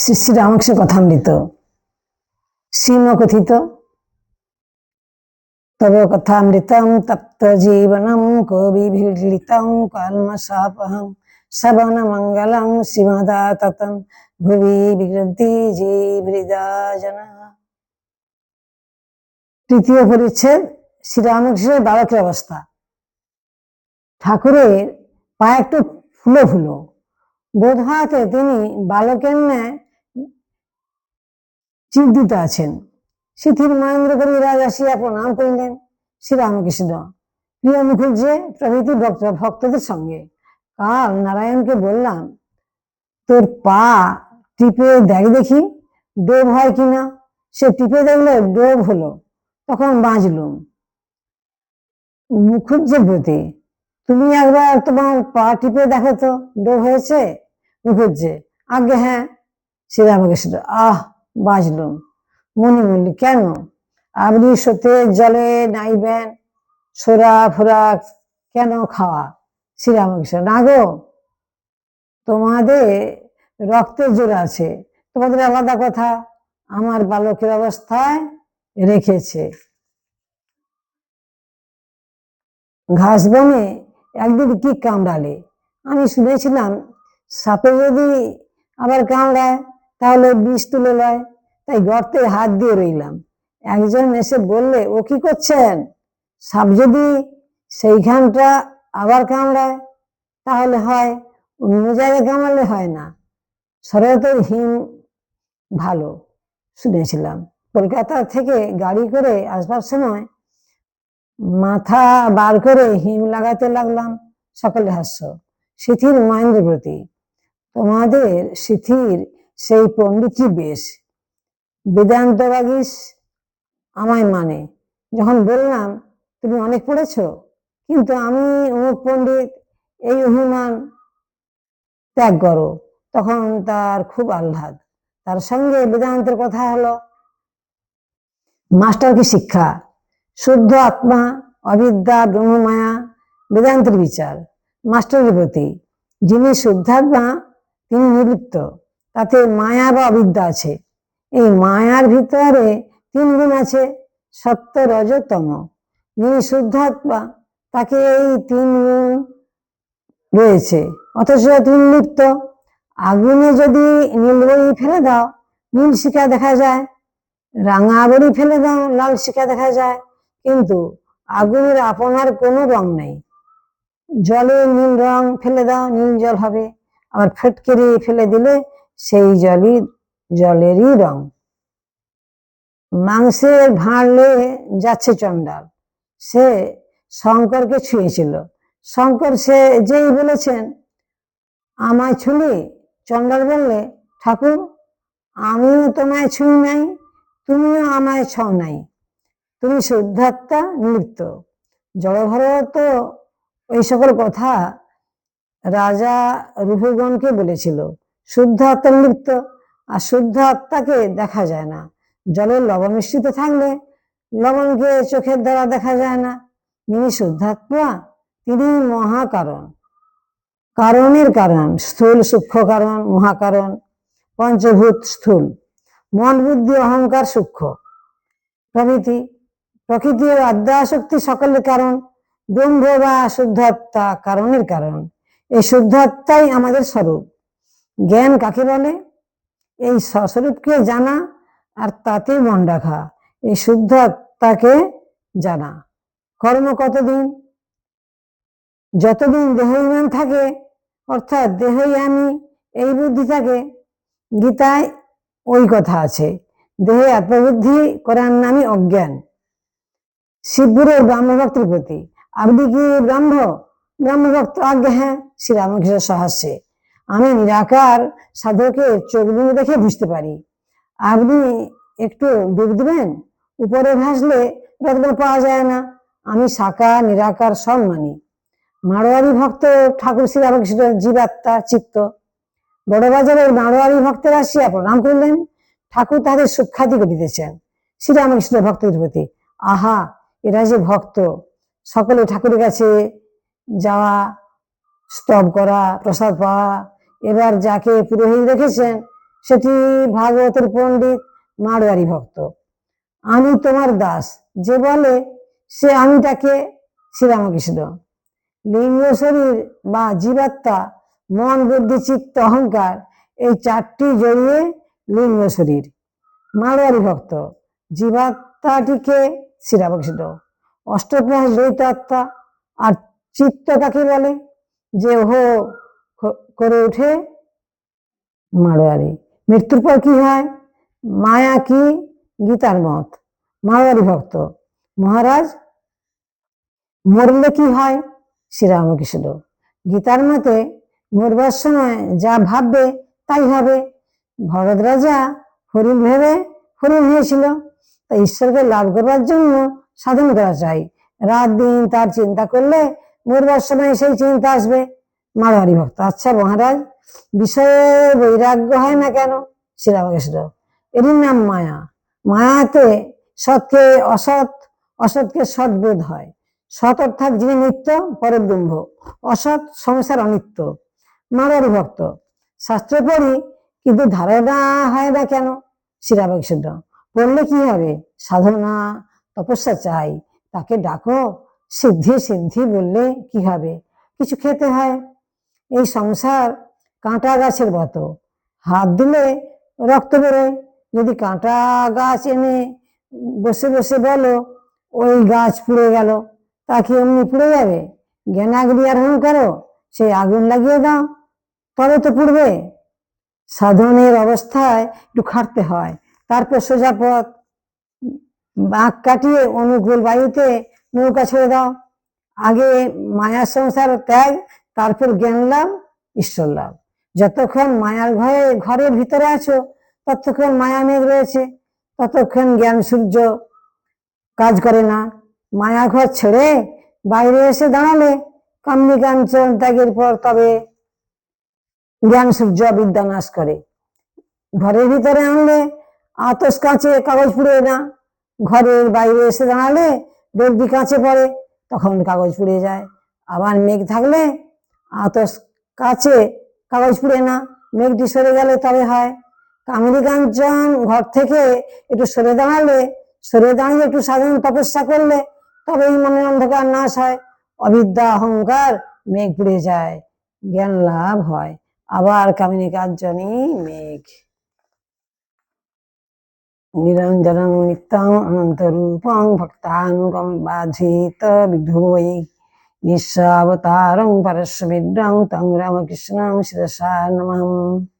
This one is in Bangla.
শ্রী শ্রী রামকৃষ্ণ কথামৃত। শ্রীমকথিত। তব কথামৃতম তপ্ত জীবনম কবিভিলিতম কলমশাপহম শ্রবণ মঙ্গলম শ্রীমদা ততম ভুবি জীবৃদা জন তৃতীয় পরিচ্ছেদ, শ্রীরামকৃষ্ণের বালকের অবস্থা। ঠাকুরের পা একটু ফুলো ফুলো। বোধ হওয়াতে তিনি বালকের ন্যায় চিন্তিত আছেন। শিথির মহেন্দ্র কবি রাজ আসিয়া প্রণাম করিলেন। শ্রীরামকৃষ্ণ প্রিয় মুখুজ্জে, প্রভৃতি ভক্ত, ভক্তদের সঙ্গে। কাল নারায়ণকে বললাম, তোর পা টিপে দেখ দেখি, ডোব হয় কিনা? সে টিপে দেখলে, ডোব হলো। তখন বাঁচলুম। মুখুজ্জের প্রতি, তুমি একবার তোমার পা টিপে দেখো তো, ডোব হয়েছে? মুখুজ্জে আগে হ্যাঁ। শ্রীরামকৃষ্ণ আহ বাঁচলুম মনে বললি কেন? আপনি সত্যের জলে নাইবেন, সোরা ফোরা কেন খাওয়া? শ্রীরামকৃষ্ণ, না গো। তোমাদের রক্তের জোর আছে, তোমাদের আলাদা কথা। আমার বালকের অবস্থায় রেখেছে। ঘাস বনে একদিন কি কামড়ালে? আমি শুনেছিলাম সাপে যদি আবার কামড়ায় তাহলে বিষ তুলে লয় তাই গর্তে হাত দিয়ে রইলাম। একজন এসে বললে, ও কি করছেন? সাপ যদি সেইখানটা আবার কামড়ায়, তাহলে হয় অন্য জায়গায় কামড়ালে হয় না। শরতের হিম ভালো। শুনেছিলাম। কলকাতা থেকে গাড়ি করে আসবার সময় মাথা বার করে হিম লাগাতে লাগলাম। সকলে হাস্য। শিথির মহেন্দ্র প্রতি তোমাদের শিথির সেই পণ্ডিতই বেশ। বেদান্ত বাগিস আমায় মানে। যখন বললাম, তুমি অনেক পড়েছ? কিন্তু আমি, অমুক পণ্ডিত, এই অভিমান ত্যাগ করো। তখন তার খুব আহ্লাদ। তার সঙ্গে বেদান্তের কথা হলো, মাস্টার কি শিক্ষা? শুদ্ধ আত্মা, অবিদ্যা, ব্রহ্মমায়া, বেদান্তের বিচার, মাস্টারের প্রতি। যিনি শুদ্ধাত্মা, তিনি নিলিপ্ত তাতে মায়া বা অবিদ্যা আছে। এই মায়ার ভিতরে তিন গুণ আছে সত্য রজতম যিনি শুদ্ধাত্মা, তাকে এই তিন গুণ রয়েছে। অথচ তিনি লিপ্ত। আগুনে যদি নীল বড়ি ফেলে দাও, নীল শিকা দেখা যায়। রাঙা বড়ি ফেলে দাও, লাল শিকা দেখা যায়। কিন্তু আগুনের আপনার কোনো রং নেই। জলে নীল রং ফেলে দাও, নীল জল হবে। আবার ফটকেরে ফেলে দিলে সেই জলই জলেরই রং। মাংসের ভাঁড়লে যাচ্ছে চণ্ডাল। সে শঙ্করকে ছুঁয়েছিল। শঙ্কর সে যেই বলেছেন, আমায় ছুলি? চণ্ডাল বললে, ঠাকুর, আমিও তোমায় ছুঁই নাই, তুমিও আমায় ছও নাই। তুমি শুদ্ধাত্মা নৃত্য জড়ভরত তো ওই সকল কথা রাজা রূপগণকে বলেছিল। শুদ্ধ আত্মা নৃত্য আর শুদ্ধ আত্মাকে দেখা যায় না। জলের লবণ মিশ্রিত থাকলে লবণকে চোখের দ্বারা দেখা যায় না। যিনি শুদ্ধাত্মা তিনি মহাকারণ। কারণের কারণ, স্থূল সূক্ষ্ম কারণ, মহাকারণ, পঞ্চভূত স্থূল। মন বুদ্ধি, অহংকার সূক্ষ্ম। প্রভৃতি, প্রকৃতি ও আদ্যাশক্তি সকলের কারণ। ব্রহ্ম বা শুদ্ধাত্মা কারণের কারণ। এই শুদ্ধাত্মাই আমাদের স্বরূপ। জ্ঞান কাকে বলে? এই স্বস্বরূপকে জানা আর তাতে মন রাখা। এই শুদ্ধ আত্মাকে জানা। কর্ম কতদিন? যতদিন দেহইমান থাকে, অর্থাৎ দেহই আমি এই বুদ্ধি থাকে, গীতায় ওই কথা আছে। দেহে আত্মবুদ্ধি করার নামই অজ্ঞান। শিবগুরুর ব্রাহ্মভক্তের প্রতি। আপনি কি ব্রাহ্ম? ব্রাহ্মভক্ত আজ্ঞা হ্যাঁ শ্রীরামকৃষ্ণ সহাস্যে আমি নিরাকার সাধকের চোখ দিয়ে দেখে বুঝতে পারি। আপনি একটু ডুব দিবেন, উপরে ভাসলে রত্ন পাওয়া যায় না। আমি সাকা, নিরাকার সব মানি মারোয়ারি ভক্ত ঠাকুর শ্রী রামকৃষ্ণ জীবাত্মা চিত্ত। বড়বাজারের মারোয়ারি ভক্তের আসিয়া প্রণাম করলেন। ঠাকুর তাদের সুখ্যাতি করিতেছেন শ্রীরামকৃষ্ণ ভক্তের প্রতি। আহা, এরা যে ভক্ত। সকলে ঠাকুরের কাছে যাওয়া, স্তব করা, প্রসাদ পাওয়া এবার যাকে পুরোহিত রেখেছেন, সেটি ভাগবতের পণ্ডিত মারোয়ারি ভক্ত। আমি তোমার দাস, যে বলে, সে আমিটাকে শ্রীরামকৃষ্ণ। লিঙ্গ শরীর বা জীবাত্মা, মন বুদ্ধি, চিত্ত অহংকার, এই চারটি জড়িয়ে লিঙ্গ শরীর। মারোয়ারি ভক্ত, জীবাত্মাটিকে শ্রীরামকৃষ্ণ। অষ্টপ্রহাস দ্বৈত আত্মা আর চিত্ত কাকে বলে? যে ক- করে ওঠে মারোয়ারি। মৃত্যুর পর কি হয়? মায়া কি? গীতার মত। মারোয়ারি ভক্ত। মহারাজ, মরলে কি হয়? শ্রীরামকৃষ্ণ। গীতার মতে, মরবার সময় যা ভাববে তাই হবে। ভরত রাজা হরিণ ভেবে হরিণ হয়েছিল। তাই ঈশ্বরকে লাভ করবার জন্য সাধন করা চাই। রাত দিন তার চিন্তা করলে মরবার সময় সেই চিন্তা আসবে। মারোয়ারি ভক্ত আচ্ছা মহারাজ, বিষয়ে বৈরাগ্য হয় না কেন? শ্রীরামকৃষ্ণ এরই নাম মায়া। মায়াতে সৎকে অসৎ, অসৎকে সৎ বোধ হয়। সৎ অর্থাৎ যিনি নিত্য, পরের পরব্রহ্ম অসৎ সংসার অনিত্য। মারোয়ারি ভক্ত। শাস্ত্র পড়ি, কিন্তু ধারণা হয় না কেন? শ্রীরামকৃষ্ণ পড়লে কি হবে? সাধনা, তপস্যা চাই। তাকে ডাকো, সিদ্ধি সিদ্ধি বললে কি হবে? কিছু খেতে হয়? এই সংসার কাঁটা গাছের মতো। হাত দিলে রক্ত বেরোয়। যদি কাঁটা গাছ এনে বসে বসে বলো, ওই গাছ পুড়ে গেল, তা কি এমনি পুড়ে যাবে? জ্ঞানাগ্রি আর করো সেই আগুন লাগিয়ে দাও, তবে তো পুড়বে। সাধনের অবস্থায় একটু খাটতে হয়। তারপর সোজা পথ। বাঁক কাটিয়ে অনুকূল বায়ুতে নৌকা ছেড়ে দাও। আগে মায়ার সংসার ত্যাগ তারপর জ্ঞান লাভ ঈশ্বর লাভ। যতক্ষণ মায়ার ঘরে, ঘরের ভিতরে আছো, ততক্ষণ মায়া মেঘ রয়েছে, ততক্ষণ জ্ঞান সূর্য কাজ করে না। মায়া ঘর ছেড়ে বাইরে এসে দাঁড়ালে কামনি কাঞ্চন ত্যাগের পর তবে জ্ঞান সূর্য বিদ্যা নাশ করে। ঘরের ভিতরে আনলে আতস কাঁচে, কাগজ পুড়ে না। ঘরের বাইরে এসে দাঁড়ালে দর্দি কাঁচে পড়ে, তখন কাগজ পুড়ে যায়। আবার মেঘ থাকলে আতস কাছে কাগজ পুড়ে না মেঘটি সরে গেলে তবে হয়। কামড়ি কাঞ্চন ঘর থেকে একটু সরে দাঁড়ালে, সরে দাঁড়িয়ে একটু সাধারণ তপস্যা করলে তবেই মনের অন্ধকার নাশ হয়। অবিদ্যা অহংকার মেঘ পুড়ে যায়, জ্ঞান লাভ হয়। আবার কামিনী কাঞ্চনী মেঘ। নিরঞ্জনং নিত্যং ভক্তানুগম বাধিত বিধুবৈ নিঃস্বাবতারং পরস্মিদ্রং তং রামকৃষ্ণং শিরসা নমঃ